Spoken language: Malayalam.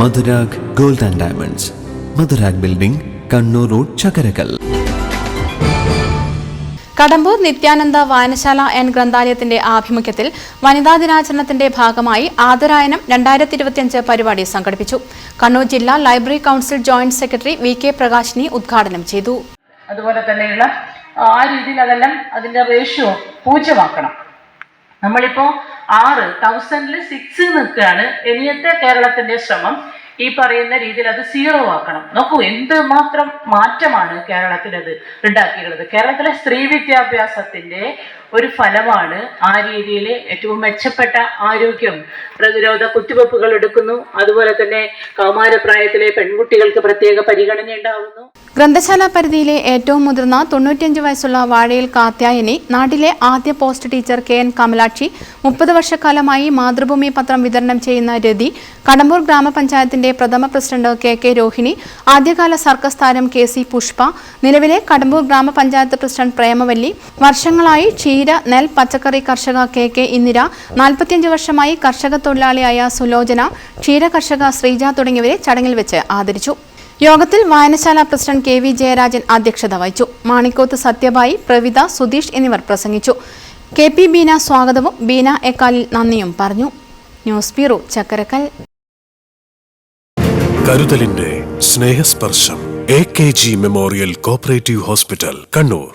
Madhurag gold and diamonds. Madhurag building Kannur road Chakkarakkal. Kadambur Nithyananda വായനശാല എൻ ഗ്രന്ഥാലയത്തിന്റെ ആഭിമുഖ്യത്തിൽ വനിതാ ദിനാചരണത്തിന്റെ ഭാഗമായി ആദരായനം രണ്ടായിരത്തി ഇരുപത്തിയഞ്ച് പരിപാടി സംഘടിപ്പിച്ചു. കണ്ണൂർ ജില്ലാ library council joint secretary V K Prakashini ഉദ്ഘാടനം ചെയ്തു. അതുപോലെ തന്നെയുള്ള ആ രീതിയിൽ അതെല്ലാം അതിന്റെ റേഷ്യോ പൂജ്യമാക്കണം. നമ്മളിപ്പോൾ ആറ് തൗസൻഡിൽ സിക്സ് നിൽക്കുകയാണ്. ഇനിയത്തെ കേരളത്തിന്റെ ശ്രമം. ഈ പറയുന്ന രീതിയിൽ അത് സീറോ ആക്കണം. നോക്കൂ എന്ത് മാത്രം മാറ്റമാണ് കേരളത്തിൽ അത് ഉണ്ടാക്കിയിട്ടുള്ളത്. കേരളത്തിലെ സ്ത്രീ വിദ്യാഭ്യാസത്തിന്റെ ഒരു ഫലമാണ് ആ രീതിയിൽ ഏറ്റവും മെച്ചപ്പെട്ട ആരോഗ്യം. പ്രതിരോധ കുത്തിവെപ്പുകൾ എടുക്കുന്നു. അതുപോലെ തന്നെ കൗമാരപ്രായത്തിലെ പെൺകുട്ടികൾക്ക് പ്രത്യേക പരിഗണന ഉണ്ടാവുന്നു ഗ്രന്ഥശാല പരിധിയിലെ ഏറ്റവും മുതിർന്ന തൊണ്ണൂറ്റിയഞ്ച് വയസ്സുള്ള വാഴയിൽ കാത്യായനി നാട്ടിലെ ആദ്യ post teacher K N Kamalakshi മുപ്പത് വർഷക്കാലമായി മാതൃഭൂമി പത്രം വിതരണം ചെയ്യുന്ന രതി കടമ്പൂർ ഗ്രാമപഞ്ചായത്തിന്റെ പ്രഥമ പ്രസിഡന്റ് കെ കെ രോഹിണി ആദ്യകാല സർക്കസ് താരം കെ സി പുഷ്പ നിലവിലെ കടമ്പൂർ ഗ്രാമപഞ്ചായത്ത് പ്രസിഡന്റ് പ്രേമവല്ലി വർഷങ്ങളായി ക്ഷീര നെൽ പച്ചക്കറി കർഷക കെ കെ ഇന്ദിര നാൽപ്പത്തിയഞ്ച് വർഷമായി കർഷക തൊഴിലാളിയായ സുലോചന ക്ഷീര കർഷക ശ്രീജ തുടങ്ങിയവരെ ചടങ്ങിൽ വെച്ച് ആദരിച്ചു. യോഗത്തിൽ വായനശാല പ്രസിഡന്റ് കെ വി ജയരാജൻ അധ്യക്ഷത വഹിച്ചു. മാണിക്കോത്ത് സത്യഭായി പ്രവിത സുധീഷ് എന്നിവർ പ്രസംഗിച്ചു. കെ പി ബീന സ്വാഗതവും ബീന എക്കാലിൽ നന്ദിയും പറഞ്ഞു. News bureau Chakkarakkal. കരുതലിന്റെ Snehasparsham A K G memorial cooperative hospital Kannur.